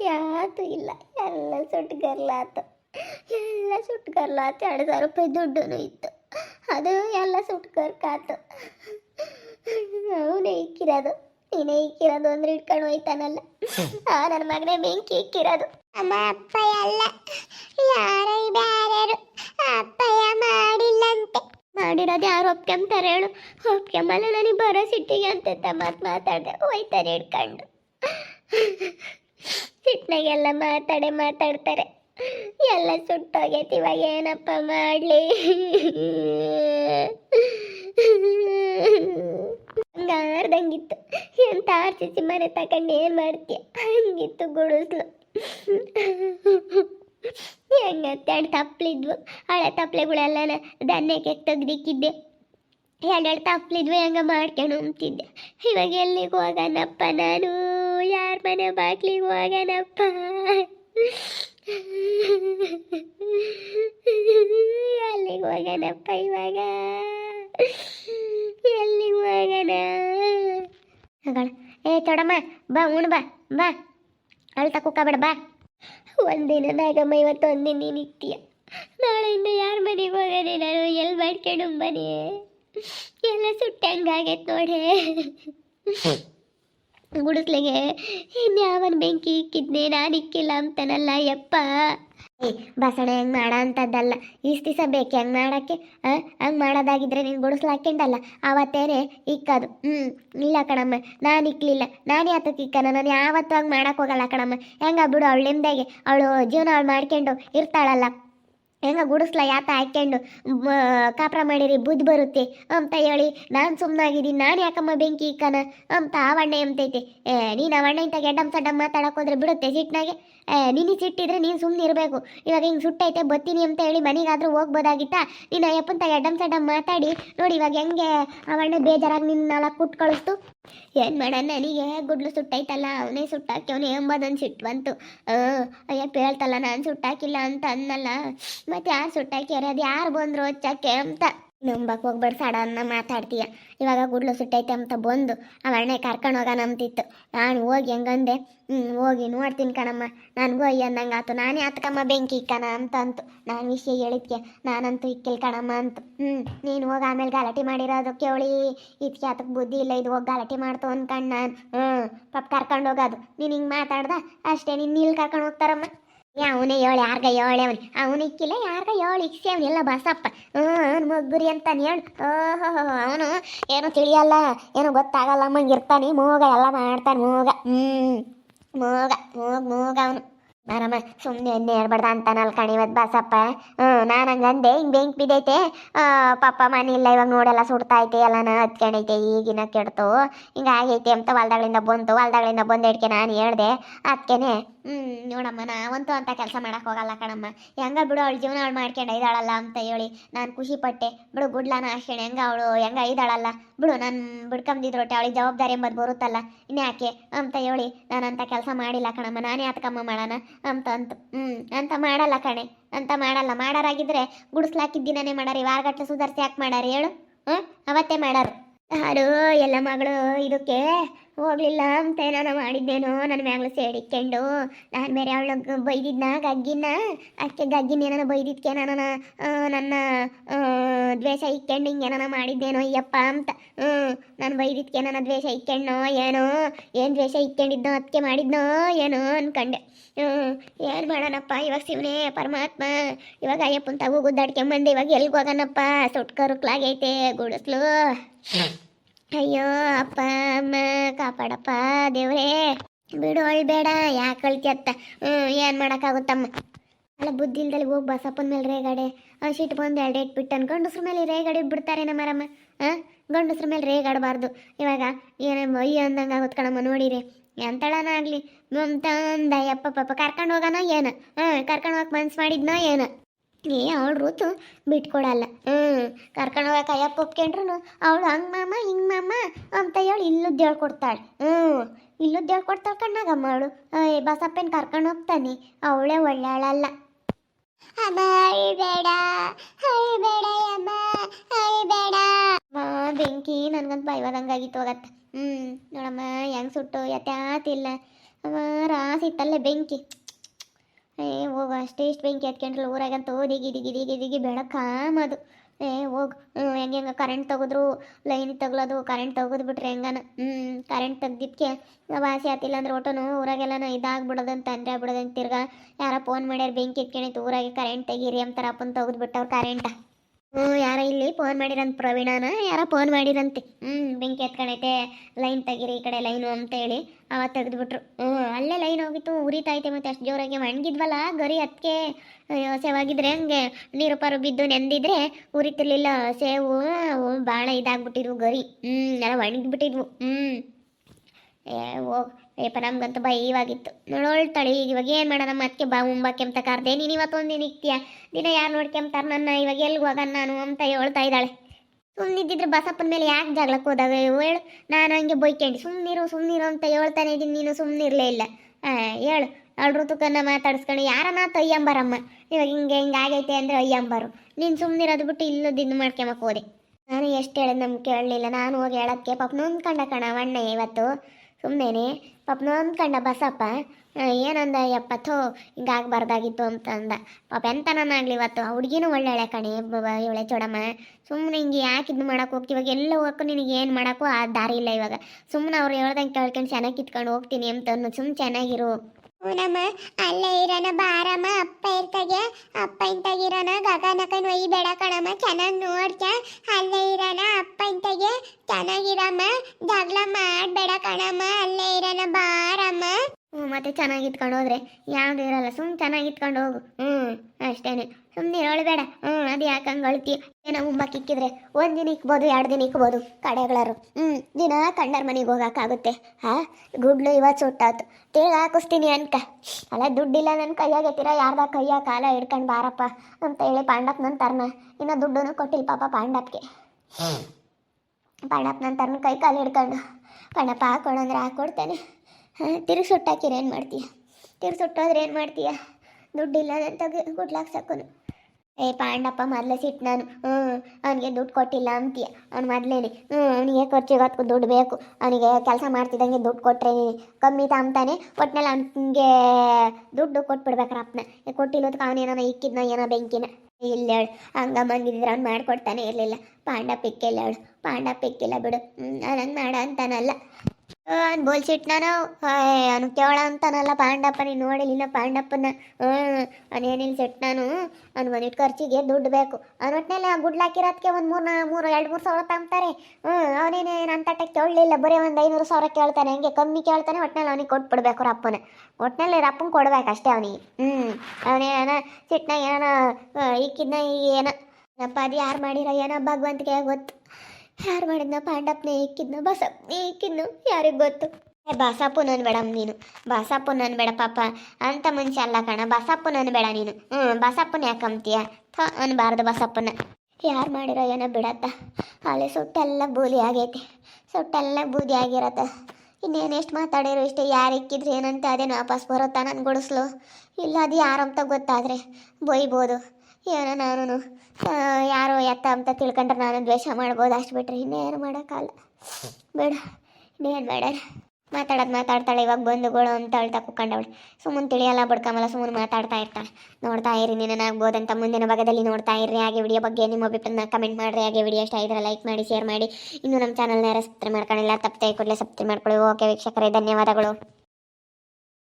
ಯಾತು ಇಲ್ಲ, ಎಲ್ಲ ಸುಟ್ಗರ್ಲಾತು ಎಲ್ಲ ಸುಟ್ಗರ್ಲಾತು ಎರಡು ಸಾವಿರ ರೂಪಾಯಿ ದುಡ್ಡು ಇತ್ತು. ಅದು ಎಲ್ಲ ಸುಟ್ಕರ್ಕಾತು ಅವನೇ ಇಕ್ಕಿರೋದು. ನೀನೇ ಇಕ್ಕಿರೋದು ಅಂದ್ರೆ ಇಟ್ಕೊಂಡು ಹೋಯ್ತಾನಲ್ಲ. ಆ, ನನ್ನ ಮಗನೇ ಬೆಂಕಿ ಇಕ್ಕಿರೋದು. ಅಮ್ಮ ಅಪ್ಪಯ್ಯ ಅಲ್ಲ, ಯಾರ ಬ್ಯಾರ್ಯಾರು ಅಪ್ಪಯ್ಯ ಮಾಡಿಲ್ಲಂತೆ. ಮಾಡಿರೋದು ಯಾರು ಒಪ್ಕೊಂತಾರೆ ಹೇಳು? ಒಪ್ಕೊಂಬಲ್ಲ ನನಗೆ ಬರೋ ಸಿಟ್ಟಿಗೆ ಅಂತ ಮಾತು ಮಾತಾಡ್ದೆ ಹೋಯ್ತಾರೆ ಹಿಡ್ಕೊಂಡು ಸಿಟ್ನಾಗೆಲ್ಲ ಮಾತಾಡೆ ಮಾತಾಡ್ತಾರೆ. ಎಲ್ಲ ಸುಟ್ಟೋಗೈತಿ ಇವಾಗ ಏನಪ್ಪ ಮಾಡಲಿ? ಹಂಗಾರ್ದಂಗಿತ್ತು ಎಂತ ಆರ್ಸಿಸಿ ಮನೆ ತಗೊಂಡು ಏನು ಮಾಡ್ತೀಯ? ಹಂಗಿತ್ತು ಗುಡಿಸ್ಲು. ಹೆಂಗತ್ತೆರಡು ತಪ್ಪಲಿದ್ವು ಹಳೆ ತಪ್ಪಲೆಗಳೆಲ್ಲ ದನ್ಯಕ್ಕೆ ತೆಗ್ದಿಕ್ಕಿದ್ದೆ. ಎರಡೆರಡು ತಪ್ಪಲಿದ್ವು ಹೆಂಗ ಮಾಡ್ಕೊಂಡು ಅಂತಿದ್ದೆ ಇವಾಗ ಎಲ್ಲಿಗೆ ಹೋಗನಪ್ಪ ನಾನು? ಯಾರ ಮನೆ ಬಾಗ್ಲಿಗೆ ಹೋಗನಪ್ಪ? ಎಲ್ಲಿಗೆ ಹೋಗನಪ್ಪ ಇವಾಗ? ಎಲ್ಲಿಗೆ ಹೋಗಣ. ಏ, ತೊಡಮ್ಮ, ಬಾ, ಉಣ್, ಬಾ ಬಾ. ಅಳ್ತಾ ಕುಕ್ಕಬೇಡ ಬಾ. ಒಂದಿನ ನಾಗಮ್ಮ ಇವತ್ತು ಒಂದಿನ ನೀನು ನಾಳೆ ನಾಳೆಯಿಂದ ಯಾರ ಮನೆಗೆ ಹೋಗೋಣ ನಾನು? ಎಲ್ಲಿ ಮಾಡ್ಕೊಂಡು ಬನ್ನಿ? ಎಲ್ಲ ಸುಟ್ಟಂಗಾಗೈತೆ ನೋಡಿ ಗುಡಿಸ್ಲಿಗೆ ಇನ್ಯಾವನ್ ಬೆಂಕಿ ಇಕ್ಕಿದ್ನೆ, ನಾನು ಇಕ್ಕಿಲ್ಲ ಅಂತನಲ್ಲ ಯಪ್ಪ. ಬಸಣ ಹೆಂಗೆ ಮಾಡ ಅಂತದ್ದಲ್ಲ. ಇಷ್ಟು ದಿವಸ ಬೇಕು ಹೆಂಗೆ ಮಾಡೋಕ್ಕೆ? ಹಂಗೆ ಮಾಡೋದಾಗಿದ್ರೆ ನೀನು ಗುಡಿಸ್ಲು ಅವತ್ತೇನೆ ಇಕ್ಕದು. ಹ್ಮ್, ಇಲ್ಲ ಕಣಮ್ಮ, ನಾನು ಇಕ್ಲಿಲ್ಲ. ನಾನು ಯಾತಕ್ಕೆ ಇಕ್ಕನ? ನಾನು ಯಾವತ್ತು ಹಂಗೆ ಮಾಡಕ್ಕೆ ಹೋಗಲ್ಲ ಕಣಮ್ಮ. ಹೆಂಗ ಬಿಡು, ಅವಳು ನಿಮ್ದಾಗೆ. ಅವಳು ಜೀವನ ಅವಳು ಮಾಡ್ಕೊಂಡು ಇರ್ತಾಳಲ್ಲ. ಹೆಂಗ ಗುಡಿಸ್ಲ, ಯಾತ ಹಾಕ್ಯಂಡು ಕಾಪ್ರ ಮಾಡಿರಿ, ಬುದ್ಧ ಬರುತ್ತೆ ಅಂತ ಹೇಳಿ, ನಾನು ಸುಮ್ಮನಾಗಿದ್ದೀನಿ ನಾನು ಯಾಕಮ್ಮ ಬೆಂಕಿ ಇಕ್ಕನ ಅಂತ ಆವಣ್ಣೆ ಅಂತೈತೆ ಏ, ನೀನು ಅವಣ್ಣ ಇಂತ ಗೆಡ್ಡಮ್ ಸಡ್ಡಮ್ ಮಾತಾಡಕ್ ಹೋದ್ರೆ ಬಿಡುತ್ತೆ ಸಿಟ್ನಾಗೆ, ಏ, ನಿನಗೆ ಸಿಟ್ಟಿದ್ರೆ ನೀನು ಸುಮ್ಮನೆ ಇರಬೇಕು, ಇವಾಗ ಹಿಂಗೆ ಸುಟ್ಟೈತೆ, ಬತ್ತೀನಿ ಅಂತ ಹೇಳಿ ಮನೆಗಾದ್ರೂ ಹೋಗ್ಬೋದಾಗಿತ್ತಾ ನೀನು ಅಯ್ಯಪ್ಪಂತ ಗೆಡ್ಡಮ್ ಸಡ್ಡಮ್ ಮಾತಾಡಿ, ನೋಡಿ ಇವಾಗ ಹೆಂಗೆ ಅವಣ್ಣ ಬೇಜಾರಾಗಿ ನಿನ್ನ ನಾಲ್ಕು ಕುಟ್ಟು ಕಳಿಸ್ತು ಏನು ಮಾಡ ನನಗೆ ಗುಡ್ಲು ಸುಟ್ಟೈತಲ್ಲ ಅವನೇ ಸುಟ್ಟಾಕ್ಯವನೇ ಎಂಬುದೊಂದು ಸಿಟ್ಟು ಬಂತು. ಅಯ್ಯ ಹೇಳ್ತಲ್ಲ, ನಾನು ಸುಟ್ಟಾಕಿಲ್ಲ ಅಂತ ಅನ್ನಲ್ಲ. ಮತ್ತೆ ಯಾರು ಸುಟ್ಟಾಕ್ಯಾರ ಅದು ಯಾರು ಬಂದ್ರು ಹಚ್ಚಕ್ಕೆ ಅಂತ. ನಂಬಕ್ ಹೋಗ್ಬೇಡ ಸಡನ್ನ ಮಾತಾಡ್ತೀಯ. ಇವಾಗ ಗುಡ್ಲು ಸುಟ್ಟೈತೆ ಅಂತ ಬಂದು ಅವ ಅಣ್ಣ ಕರ್ಕೊಂಡು ಹೋಗೋಣ ಅಂತಿತ್ತು. ನಾನು ಹೋಗಿ ಹೆಂಗಂದೆ? ಹ್ಞೂ ಹೋಗಿ ನೋಡ್ತೀನಿ ಕಣಮ್ಮ. ನನಗೂ ಅಯ್ಯ ಅಂದಂಗೆ ಆತು ನಾನೇ ಅತ್ಕಮ್ಮ ಬೆಂಕಿ ಇಕ್ಕಣ ಅಂತ ಅಂತು ನಾನು ವಿಷಯ ಹೇಳಿದ್ಕೆ, ನಾನಂತೂ ಇಕ್ಕಿಲ್ ಕಣಮ್ಮ ಅಂತ. ಹ್ಞೂ ನೀನು ಹೋಗಿ ಆಮೇಲೆ ಗಲಾಟೆ ಮಾಡಿರೋದು ಕೇಳಿ. ಇದಕ್ಕೆ ಅದಕ್ಕೆ ಬುದ್ಧಿ ಇಲ್ಲ, ಇದು ಹೋಗಿ ಗಲಾಟೆ ಮಾಡ್ತು ಅಂದ್ಕಂಡು ನಾನು. ಹ್ಞೂ ಪಾಪ ಕರ್ಕೊಂಡು ಹೋಗೋದು. ನೀನು ಹಿಂಗೆ ಮಾತಾಡ್ದ? ಅಷ್ಟೇ, ನೀನು ಇಲ್ಲಿ ಕರ್ಕೊಂಡು ಹೋಗ್ತಾರಮ್ಮ. ಅವನೇ ಹೇಳಿ ಯಾರ್ಗ ಹೇಳಿ ಅವನು? ಅವನು ಯಾರ್ಗ ಹೇಳಿ ಇಕ್ಸಿ ಅವನೆಲ್ಲ ಬಸಪ್ಪ. ಹ್ಞೂ ಮಗ್ಗುರಿ ಅಂತಾನೆ ಹೇಳು. ಓಹೋ ಅವನು ಏನು ತಿಳಿಯಲ್ಲ, ಏನೋ ಗೊತ್ತಾಗಲ್ಲ, ಅಮ್ಮಂಗೆ ಇರ್ತಾನೆ. ಮೂಗ ಎಲ್ಲ ಮಾಡ್ತಾನೆ, ಮೂಗ. ಹ್ಞೂ ಮೂಗ ಮೂಗ ಮೂಗ ಅವನು. ಬರಮ್ಮ ಸುಮ್ಮನೆ ಎಣ್ಣೆ ಹೇಳ್ಬಾರ್ದ ಅಂತಾನಲ್ ಕಣಿವತ್ ಬಸಪ್ಪ. ಹ್ಞೂ ನಾನು ಹಂಗಂದೆ ಹಿಂಗೆ ಬೆಂಕಿ ಬಿದ್ದೈತೆ. ಪಾಪ ಮನೆ ಇಲ್ಲ, ಇವಾಗ ನೋಡೆಲ್ಲ ಸುಡ್ತೈತೆ ಎಲ್ಲನ ಹತ್ಕೊಂಡೈತೆ ಈಗಿನ ಕೆಡ್ತು. ಹಿಂಗಾಗೈತೆ ಅಂತ ಹೊಲ್ದಾಗಳಿಂದ ಬಂತು ಹೊಲ್ದಾಗಳಿಂದ ಬಂದೇಡ್ಕೆ ನಾನು ಹೇಳ್ದೆ ಅದಕ್ಕೇನೆ ಹ್ಞೂ ನೋಡಮ್ಮ, ನಾವಂತೂ ಅಂತ ಕೆಲಸ ಮಾಡಕ್ಕೆ ಹೋಗಲ್ಲ ಕಣಮ್ಮ. ಹೆಂಗ ಬಿಡು, ಅವಳು ಜೀವನ ಅವಳು ಮಾಡ್ಕೊಂಡು ಐದಾಳಲ್ಲ ಅಂತ ಹೇಳಿ ನಾನು ಖುಷಿ ಪಟ್ಟೆ. ಬಿಡು ಗುಡ್ಲಾನ ಅಷ್ಟೇ, ಹೆಂಗ ಅವಳು, ಹೆಂಗ ಐದಾಳಲ್ಲ. ಬಿಡು, ನಾನು ಬಿಡ್ಕೊಂಬಿದ್ರೊಟ್ಟೆ ಅವಳಿಗೆ ಜವಾಬ್ದಾರಿ ಎಂಬುದು ಬರುತ್ತಲ್ಲ. ಇನ್ಯಾಕೆ ಅಂತ ಹೇಳಿ ನಾನು ಅಂತ ಕೆಲಸ ಮಾಡಿಲ್ಲ ಕಣಮ್ಮ. ನಾನೇ ಅದಕ್ಕಮ್ಮ ಮಾಡೋಣ ಅಂತ ಅಂತ ಹ್ಞೂ ಅಂತ ಮಾಡಲ್ಲ ಕಣೆ. ಅಂತ ಮಾಡಲ್ಲ. ಮಾಡಾರಾಗಿದ್ರೆ ಗುಡಿಸ್ಲಾಕಿದ್ದಿನೇ ಮಾಡಾರಿ ವಾರಗಟ್ಟಲೆ ಸುಧಾರಿಸಿ ಯಾಕೆ ಮಾಡಾರಿ ಹೇಳು? ಹ್ಞೂ ಅವತ್ತೇ ಮಾಡಾರು. ಹಾಡು ಎಲ್ಲ ಮಗಳು, ಇದಕ್ಕೆ ಹೋಗ್ಲಿಲ್ಲ ಅಂತ ಏನಾನ ಮಾಡಿದ್ದೇನೋ ನನ್ನ ಮ್ಯಾಗ್ಲ ಸೇಡಿಕೊಂಡು ನಾನು ಬೇರೆ ಅವಳು ಬೈದಿದ್ನ ಗಗ್ಗಿನ ಅದಕ್ಕೆ ಗಗ್ಗಿನ ಏನಾನ ಬೈದಿದ್ಕೆ ನಾನು ನನ್ನ ದ್ವೇಷ ಇಕ್ಕೊಂಡು ಹಿಂಗೆ ಏನಾನ ಮಾಡಿದ್ದೇನೋ ಅಯ್ಯಪ್ಪ ಅಂತ. ಹ್ಞೂ, ನಾನು ಬೈದಿದ್ಕೆ ನನ್ನ ದ್ವೇಷ ಇಕ್ಕೊಂಡೋ ಏನೋ, ಏನು ದ್ವೇಷ ಇಕ್ಕೊಂಡಿದ್ನೋ ಅದಕ್ಕೆ ಮಾಡಿದ್ನೋ ಏನೋ ಅನ್ಕಂಡೆ. ಏನು ಮಾಡೋಣಪ್ಪ ಇವಾಗ ಶಿವನೇ, ಪರಮಾತ್ಮ. ಇವಾಗ ಅಯ್ಯಪ್ಪನ ತಗೋ ಗುದ್ದಾಡ್ಕೊಂಬಂದೆ, ಇವಾಗ ಎಲ್ಗೆ ಹೋಗೋಣಪ್ಪ. ಸುಟ್ಕರುಕ್ಲಾಗೈತೆ ಗುಡಿಸ್ಲು. ಅಯ್ಯೋ, ಅಪ್ಪ, ಅಮ್ಮ, ಕಾಪಾಡಪ್ಪ, ದೇವ್ರೇ. ಬಿಡು ಅಳ್ಬೇಡ ಯಾಕೆ ಅಳ್ತಿಯತ್ತ ಹ್ಞೂ ಏನು ಮಾಡೋಕ್ಕಾಗುತ್ತಮ್ಮ? ಅಲ್ಲ, ಬುದ್ಧಿ ಇಲ್ದಲ್ಲಿ ಹೋಗಿ ಬಸಪ್ಪನ ಮೇಲೆ ರೇಗಾಡೆ? ಸಿಟ್ಟು ಬಂದು ಎರಡು ಏಟ್ ಬಿಟ್ಟು ಅನ್ ಗಂಡಸ್ರ ಮೇಲೆ ರೇಗಾಡಿ ಬಿಡ್ತಾರೆ ನಮ್ಮರಮ್ಮ ಹಾಂ ಗಂಡಸ್ರ ಮೇಲೆ ರೇಗಾಡಬಾರ್ದು. ಇವಾಗ ಏನೇ ಅಯ್ಯ ಅಂದಂಗೆ ಆಗುತ್ತೆ ಕಣಮ್ಮ, ನೋಡಿರಿ. ಎಂತಳನ ಆಗಲಿ? ಅಂತಂದ ಯಪ್ಪ ಪಾಪ ಕರ್ಕೊಂಡು ಹೋಗೋಣ ಏನು? ಹಾಂ ಕರ್ಕೊಂಡು ಹೋಗಕ್ಕೆ ಮನ್ಸು ಮಾಡಿದ್ನೋ ಏನು? ಏ ಅವಳು ಋತು ಬಿಟ್ಕೊಡಲ್ಲ. ಹ್ಞೂ ಕರ್ಕೊಂಡು ಹೋಗಕ್ಕೆ ಅಯ್ಯಪ್ಪ ಒಪ್ಕೊಂಡ್ರು ಅವಳು ಹಂಗೆ ಮಾಮ, ಹಿಂಗೆ ಮಾಮ ಅಂತ ಹೇಳಿ ಇಲ್ಲದ್ದು ಹೇಳ್ಕೊಡ್ತಾಳೆ. ಹ್ಞೂ ಇಲ್ಲದ್ದು ಹೇಳ್ಕೊಡ್ತಾಳೆ ಕಣ್ಣಾಗಮ್ಮ ಅವಳು. ಏ ಬಸಪ್ಪನ ಕರ್ಕೊಂಡು ಹೋಗ್ತಾನೆ ಅವಳೇ ಒಳ್ಳೆಯವಳಲ್ಲ ಅಮ್ಮ ಅಳ್ಬೇಡ ಅಳ್ಬೇಡ ಅಮ್ಮ ಅಳ್ಬೇಡ ಮಾ ಬೆಂಕಿ ನನ್ಗಂತ ಬೈವಾದಂಗಾಗಿತ್ತು ಹೋಗತ್ತೆ ಹ್ಞೂ ನೋಡಮ್ಮ, ಹೆಂಗೆ ಸುಟ್ಟು ಯತ್ಯಾತಿಲ್ಲ ರಾಸಿತ್ತಲ್ಲೇ ಬೆಂಕಿ. ಏ, ಹೋಗು, ಅಷ್ಟೇ ಇಷ್ಟು ಬೆಂಕಿ ಹತ್ಕೊಂಡ್ರು ಊರಾಗಂತೂ ದಿಗಿ ದಿಗಿ ದಿಗಿ ದಿಗಿ ಬೆಳಕಾಮದು ಏ, ಹೋಗು. ಹೆಂಗೆ ಹೆಂಗೆ ಕರೆಂಟ್ ತೆಗೆದ್ರು ಲೈನ್ ತಗೊಳೋದು ಕರೆಂಟ್ ತೆಗೆದು ಬಿಟ್ರೆ ಹೆಂಗನ? ಹ್ಞೂ ಕರೆಂಟ್ ತೆಗ್ದಿದ್ಕೆ ವಾಸಿ ಆತಿಲ್ಲ ಅಂದ್ರೆ ಒಟ್ಟನು ಊರಾಗೆಲ್ಲನ ಇದಾಗ್ಬಿಡೋದಂತ ಅಂದ್ರೆ ಆಗ್ಬಿಡೋದಂತ ತಿರ್ಗಾ. ಯಾರ ಫೋನ್ ಮಾಡ್ಯಾರ ಬೆಂಕಿ ಇಟ್ಕೊಂಡಿತ್ತು ಊರಾಗೆ ಕರೆಂಟ್ ತೆಗೀರಿ ಅಂತಾರ, ಅಪ್ಪನ ತೆಗೆದು ಬಿಟ್ಟವ್ರು ಕರೆಂಟ ಹ್ಞೂ, ಯಾರ ಇಲ್ಲಿ ಫೋನ್ ಮಾಡಿರಂತ ಪ್ರವೀಣನ? ಯಾರ ಫೋನ್ ಮಾಡಿರಂತೆ. ಹ್ಞೂ, ಬೆಂಕಿ ಎತ್ಕೊಂಡೈತೆ ಲೈನ್ ತೆಗೀರಿ, ಈ ಕಡೆ ಲೈನು ಅಂತ ಹೇಳಿ ಅವ ತೆಗೆದ್ಬಿಟ್ರು. ಹ್ಞೂ, ಅಲ್ಲೇ ಲೈನ್ ಹೋಗಿತ್ತು ಉರಿತೈತೆ ಮತ್ತೆ ಅಷ್ಟು ಜೋರಾಗಿ ಒಣಗಿದ್ವಲ್ಲ, ಗರಿ ಅದಕ್ಕೆ ಸೇವಾಗಿದ್ರೆ ಹಂಗೆ ನೀರು ಪಾರು ಬಿದ್ದು ನೆಂದಿದ್ರೆ ಉರಿತಿರ್ಲಿಲ್ಲ. ಸೇವು ಬಾಳ ಇದಾಗ್ಬಿಟ್ಟಿದ್ವು ಗರಿ. ಹ್ಞೂ, ಎಲ್ಲ ಒಣಗಿಬಿಟ್ಟಿದ್ವು ಹ್ಞೂ. ಏ ಹೋಗ್ ಏಪ ನಮ್ಗಂತೂ ಭಯವಾಗಿತ್ತು. ನೋಡೋಳ್ತಾಳೆ ಈಗ ಇವಾಗ ಏನು ಮಾಡೋಣ ಮತ್ತೆ ಬಾ, ಮುಂಬಾ ಕೆಮ್ತ ಕರ್ದೆ. ನೀನು ಇವತ್ತೊಂದು ದಿನ ಇಕ್ತೀಯ ದಿನ ಯಾರು ನೋಡ್ಕೊಂತಾರ ನನ್ನ? ಇವಾಗ ಎಲ್ಲಿಗೆ ಹೋಗ ನಾನು ಅಂತ ಹೇಳ್ತಾ ಇದ್ದಾಳೆ. ಸುಮ್ಮನಿದ್ದಿದ್ರೆ ಬಸಪ್ಪನ ಮೇಲೆ ಯಾಕೆ ಜಗಳಕ್ಕೆ ಹೋದಾಗ ಹೇಳು, ನಾನು ಹಂಗೆ ಬೈಕೊಂಡು. ಸುಮ್ಮನಿರು ಸುಮ್ಮನಿರು ಅಂತ ಹೇಳ್ತಾನೆ ಇದ್ದೀನಿ ನೀನು ಸುಮ್ಮನಿರಲೇ ಇಲ್ಲ. ಹೇಳು, ಅವಳು ಋತುಕನ್ನ ಮಾತಾಡಿಸ್ಕೊಂಡು ಯಾರನ್ನ ಅಯ್ಯಂಬರಮ್ಮ? ಇವಾಗ ಹಿಂಗೆ ಹಿಂಗೆ ಆಗೈತೆ ಅಂದರೆ ಅಯ್ಯಂಬರು. ನೀನು ಸುಮ್ಮನಿರೋದು ಬಿಟ್ಟು ಇಲ್ಲದಿದ್ದು ಮಾಡ್ಕೊಂಬಕ್ಕೆ ಹೋದೆ. ನಾನು ಎಷ್ಟು ಹೇಳಿದ್ ನಮ್ಗೆ ಕೇಳಲಿಲ್ಲ. ನಾನು ಹೋಗಿ ಹೇಳೋಕ್ಕೆ ಪಾಪ ನೊಂದ್ಕೊಂಡ ಕಣ ಅವಣ್ಣ ಇವತ್ತು. ಸುಮ್ಮನೆ ಪಾಪ ಅಂದ್ಕಂಡ ಬಸಪ್ಪ ಏನಂದ ಯಪ್ಪ ಥೋ ಹಿಂಗಾಗಬಾರ್ದಾಗಿತ್ತು ಅಂತ ಅಂದ ಪಾಪ ಎಂತನಾಗ್ಲಿ ಇವತ್ತು, ಹುಡುಗಿನೂ ಒಳ್ಳೆಳೆ ಕಣೆ ಇವಳೆ ಚೋಡಮ್ಮ ಸುಮ್ಮನೆ ಹಿಂಗೆ ಯಾಕೆ ಇದು ಮಾಡಕ್ಕೆ ಹೋಗ್ತಿ? ಇವಾಗ ಎಲ್ಲ ಹೋಗಕ್ಕೂ ನಿನಗೆ ಏನು ಮಾಡೋಕ್ಕೂ ಆ ದಾರಿ ಇಲ್ಲ ಇವಾಗ. ಸುಮ್ಮನೆ ಅವ್ರು ಹೇಳ್ದಂಗೆ ಕೇಳ್ಕೊಂಡು ಚೆನ್ನಾಗಿ ಕಿತ್ಕೊಂಡು ಹೋಗ್ತೀನಿ ಅಂತ ಸುಮ್ಮನೆ ಚೆನ್ನಾಗಿರು. ನಮ್ಮ ಅಲ್ಲೇ ಇರೋಣ ಬಾರಮ್ಮ, ಅಪ್ಪ ಇರ್ತಾಗೆ, ಅಪ್ಪ ಇಂತಾಗಿರೋಣ ಗಗನಕ ಒಯ್ ಬೇಡ ಕಣಮ್ಮ, ಚೆನ್ನಾಗಿ ನೋಡ್ಕ ಅಲ್ಲೇ ಇರೋಣ ಅಪ್ಪ ಇಂತಾಗೆ ಚೆನ್ನಾಗಿರಮ್ಮ, ಜಗಳ ಮಾಡಬೇಡ ಕಣಮ್ಮ, ಅಲ್ಲೇ ಇರೋಣ ಬಾರಮ್ಮ. ಹ್ಞೂ ಮತ್ತೆ ಚೆನ್ನಾಗಿ ಇಟ್ಕೊಂಡು ಹೋದ್ರೆ ಯಾವುದೂ ಇರಲ್ಲ. ಸುಮ್ಮನೆ ಚೆನ್ನಾಗಿ ಇಟ್ಕೊಂಡು ಹೋಗು. ಹ್ಞೂ ಅಷ್ಟೇನೆ. ಸುಮ್ಮನೆ ಹೇಳಬೇಡ ಹ್ಞೂ ಅದು ಯಾಕೆ ಹಂಗೆ ಅಳ್ತಿ? ಏನೋ ಉಂಬಕ್ಕೆ ಇಕ್ಕಿದ್ರೆ ಒಂದು ದಿನ ಇಕ್ಬೋದು ಎರಡು ದಿನ ಇಕ್ಬೋದು ಕಡೆಗಳರು. ಹ್ಞೂ ದಿನ ಕಂಡರ ಮನೆಗೆ ಹೋಗೋಕ್ಕಾಗುತ್ತೆ ಹಾಂ ಗುಡ್ಲು ಇವತ್ತು ಸುಟ್ಟಾತು. ತಿರ್ಗಿ ಹಾಕಿಸ್ತೀನಿ ಅನ್ಕ. ಅಲ್ಲ ದುಡ್ಡಿಲ್ಲ ನನ್ನ ಕೈಯಾಗೆತ್ತಿರ ಯಾರ್ದ ಕೈಯ ಕಾಲ ಹಿಡ್ಕೊಂಡು ಬಾರಪ್ಪ ಅಂತ ಹೇಳಿ ಪಾಂಡಪ್ ತರ್ನ. ಇನ್ನೂ ದುಡ್ಡನ್ನು ಕೊಟ್ಟಿಲ್ಲ ಪಾಪ ಪಾಂಡಪ್ಗೆ. ಪಾಂಡಪ್ ತರ್ನ ಕೈ ಕಾಲು ಹಿಡ್ಕೊಂಡು ಪಾಂಡಪ್ಪ ಹಾಕೊಡು ಅಂದ್ರೆ ಹಾಕೊಡ್ತಾನೆ. ಹಾಂ, ತಿರುಗಿ ಸುಟ್ಟಾಕಿರ ಏನು ಮಾಡ್ತೀಯ? ತಿರುಗಿ ಸುಟ್ಟೋದ್ರೆ ಏನು ಮಾಡ್ತೀಯ? ದುಡ್ಡಿಲ್ಲ ಅಂತ ಗುಡ್ಲಾಕ್ ಸಾಕೋನು ಏ, ಪಾಂಡಪ್ಪ, ಮೊದಲೇ ಸಿಟ್ಟು ನಾನು. ಹ್ಞೂ ಅವನಿಗೆ ದುಡ್ಡು ಕೊಟ್ಟಿಲ್ಲ ಅಂತೀಯ. ಅವ್ನು ಮೊದಲೇನೆ. ಹ್ಞೂ ಅವನಿಗೆ ಖರ್ಚಿಗೆ ದುಡ್ಡು ಬೇಕು. ಅವನಿಗೆ ಕೆಲಸ ಮಾಡ್ತಿದ್ದಂಗೆ ದುಡ್ಡು ಕೊಟ್ಟರೆ ಕಮ್ಮಿ ತಾಂಬ್ತಾನೆ. ಒಟ್ಟಿನಲ್ಲಿ ಅವನಿಗೆ ದುಡ್ಡು ಕೊಟ್ಬಿಡ್ಬೇಕ್ರಪ್ಪನ ಕೊಟ್ಟಿಲ್ಲದಕ್ಕೆ ಅವನೇನೋ ಇಕ್ಕಿದ್ನ, ಏನೋ ಬೆಂಕಿನ? ಇಲ್ಲ ಹೇಳು. ಹಂಗ ಮಂಗಿದ್ರೆ ಅವ್ನು ಮಾಡ್ಕೊಡ್ತಾನೆ ಇರಲಿಲ್ಲ. ಪಾಂಡಪ್ಪ ಇಕ್ಕಿಲ್ಲ ಹೇಳು. ಪಾಂಡಪ್ಪ ಇಕ್ಕಿಲ್ಲ ಬಿಡು. ಹ್ಞೂ ನಾನು ಹಂಗೆ ಮಾಡ ಅಂತಾನಲ್ಲ. ಅವ್ನು ನಾನು. ಅವನು ಕೇಳ ಅಂತಾನಲ್ಲ ಪಾಂಡಪ್ಪ ನೀನು ನೋಡಿಲಿಲ್ಲ ಪಾಂಡಪ್ಪನ. ಅವನೇನಿಲ್ಲ ಸೆಟ್ ನಾನು. ಅವ್ನು ಒಂದಿಟ್ಟು ಖರ್ಚಿಗೆ ದುಡ್ಡು ಬೇಕು. ಅವ್ನ ಒಟ್ಟಿನಲ್ಲಿ ಆ ಗುಡ್ಲಾಕಿರೋದಕ್ಕೆ ಒಂದು ಮೂರು ನಾ ಮೂರು, ಎರಡು ಮೂರು ಸಾವಿರ ತಗೊಂತಾರೆ ಹ್ಞೂ ಅವನೇನೇ ನನ್ನ ತಟ್ಟಕ್ಕೆ ಕೇಳಲಿಲ್ಲ. ಬರೀ ಒಂದು ಐನೂರು ಸಾವಿರ ಕೇಳ್ತಾನೆ. ಹಂಗೆ ಕಮ್ಮಿ ಕೇಳ್ತಾನೆ ಒಟ್ಟಿನಲ್ಲಿ ಅವನಿಗೆ ಕೊಟ್ಬಿಡ್ಬೇಕು ರಪ್ಪನ. ಒಟ್ಟಿನಲ್ಲಿ ರಪ್ಪನ ಕೊಡ್ಬೇಕು ಅಷ್ಟೇ ಅವನಿಗೆ. ಹ್ಞೂ ಅವನೇನ ಸಿಟ್ನಾಗ ಏನೋ ಇಕ್ಕಿದ್ನ ಈಗ ಏನೋ ಅಪ್ಪ ಅದು ಯಾರು ಮಾಡಿರೋ ಏನೋ ಭಗವಂತಿಗೆ ಗೊತ್ತು. ಯಾರು ಮಾಡಿದ್ನ ಪಾಂಡಪ್ಪನ ಇಕ್ಕಿದ್ನು ಬಸಪ್ಪನೇ ಇಕ್ಕಿದ್ನು ಯಾರಿಗೆ ಗೊತ್ತು? ಏ, ಬಸಪ್ಪು ನನ್ ಬೇಡ ನೀನು. ಬಸಪ್ಪು ನನ್ ಬೇಡ ಪಾಪ. ಅಂತ ಮುಂಚೆ ಅಲ್ಲ ಕಣ. ಬಸಪ್ಪು ಬೇಡ ನೀನು. ಹ್ಞೂ ಬಸಪ್ಪನ ಯಾಕಂತೀಯ ಥ, ಅನ್ಬಾರ್ದು ಬಸಪ್ಪನ ಯಾರು ಮಾಡಿರೋ ಏನೋ ಬಿಡತ್ತ. ಅಲ್ಲಿ ಸುಟ್ಟೆಲ್ಲ ಬೂದಿ ಆಗೈತಿ. ಸುಟ್ಟೆಲ್ಲ ಬೂದಿ ಆಗಿರತ್ತ. ಇನ್ನೇನು ಎಷ್ಟು ಮಾತಾಡಿರೋ ಇಷ್ಟೇ, ಯಾರು ಇಕ್ಕಿದ್ರೆ ಏನಂತ ಅದೇನು ವಾಪಸ್ ಬರುತ್ತಾ ನನ್ನ ಗುಡಿಸ್ಲು? ಇಲ್ಲ, ಅದು ಯಾರಂತ ಗೊತ್ತಾದರೆ. ಬೊಯ್ಬೋದು. ಏನೋ ನಾನು ಯಾರೋ ಎತ್ತ ಅಂತ ತಿಳ್ಕೊಂಡ್ರೆ ನಾನು ದ್ವೇಷ ಮಾಡ್ಬೋದು. ಅಷ್ಟು ಬಿಟ್ರೆ ಇನ್ನೇನು ಮಾಡೋಕ್ಕಲ್ಲ ಬೇಡ, ಇನ್ನೇನು ಬೇಡ. ಮಾತಾಡೋದು ಮಾತಾಡ್ತಾಳೆ, ಇವಾಗ ಬಂಧುಗಳು ಅಂತ ಹೇಳ್ತಾ ಕುಕ್ಕಂಡವಳು ಸುಮ್ಮನೆ ತಿಳಿಯಲ್ಲ ಬಡ್ಕಮಲ್ಲ ಸುಮ್ಮನೆ ಮಾತಾಡ್ತಾ ಇರ್ತಾಳೆ. ನೋಡ್ತಾ ಇರಿ ನೀನಾಗ್ಬೋದಂತ ಮುಂದಿನ ಭಾಗದಲ್ಲಿ ನೋಡ್ತಾ ಇರ್ರಿ. ಹಾಗೆ ವಿಡಿಯೋ ಬಗ್ಗೆ ನಿಮ್ಮ ಅಭಿಪ್ರಾಯ ಕಮೆಂಟ್ ಮಾಡಿರಿ. ಹಾಗೆ ವಿಡಿಯೋ ಇಷ್ಟ ಇದ್ರೆ ಲೈಕ್ ಮಾಡಿ ಶೇರ್ ಮಾಡಿ. ಇನ್ನೂ ನಮ್ಮ ಚಾನಲ್ನ ಯಾರು ಸಬ್ಸ್ಕ್ರೈಬ್ ಮಾಡ್ಕೊಂಡಿಲ್ಲ, ತಪ್ಪದೆ ಕೂಡಲೇ ಸಬ್ಸ್ಕ್ರೈಬ್ ಮಾಡ್ಕೊಳ್ಳಿ. ಓಕೆ ವೀಕ್ಷಕರೇ, ಧನ್ಯವಾದಗಳು.